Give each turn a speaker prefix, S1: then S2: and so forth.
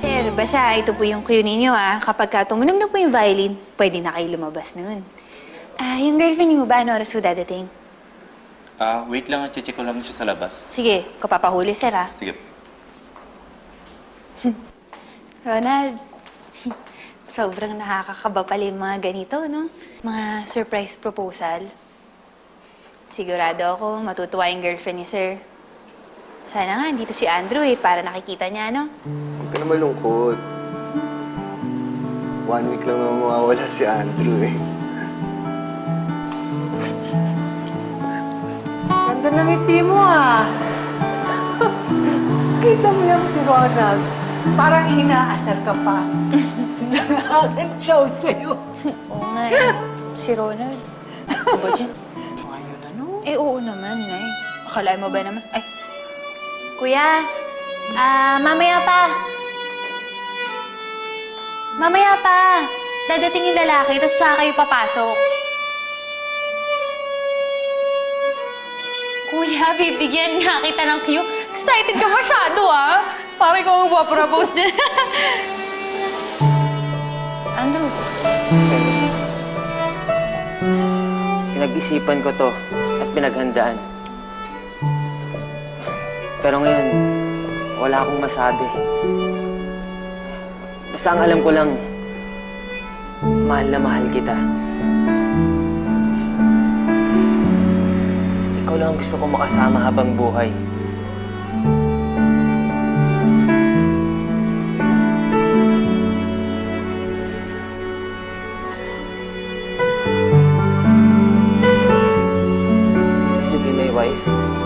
S1: Sir, basta ito po yung cue ninyo ah. Kapag ka tumunog na po yung violin, pwede na kayo lumabas nun. Ah, yung girlfriend niyo ba, ano oras po dadating?
S2: Ah, wait lang, check ko lang siya sa labas.
S1: Sige, kapapahuli sir ah.
S2: Sige.
S1: Ronald, sobrang nakakakaba pala yung mga ganito, no? Mga surprise proposal. Sigurado ako matutuwa yung girlfriend ni sir. Sana nga, dito si Andrew eh, para nakikita niya, no?
S3: Ka na malungkot. One week lang naman mawawala si Andrew eh.
S4: Ganda ng ngiti mo ah. Kita mo yung si Ronald. Parang inaasar ka pa. Nakakantsaw sa'yo.
S1: Oo nga eh. si Ronald. Ano ba dyan?
S4: Ayun ano?
S1: Eh, oo naman, Nay. Akala mo ba naman? Ay, Kuya, ah, mamaya pa. Mamaya pa. Dadating yung lalaki, tapos tsaka kayo papasok. Kuya, bibigyan nga kita ng cue. Excited ka masyado, ah. Parang ikaw ang propose din. Andrew,
S5: Pinag-isipan ko to at pinaghandaan. Pero ngayon, wala akong masabi. Basta ang alam ko lang, mahal na mahal kita. Ikaw lang ang gusto kong makasama habang buhay. You'll be wife.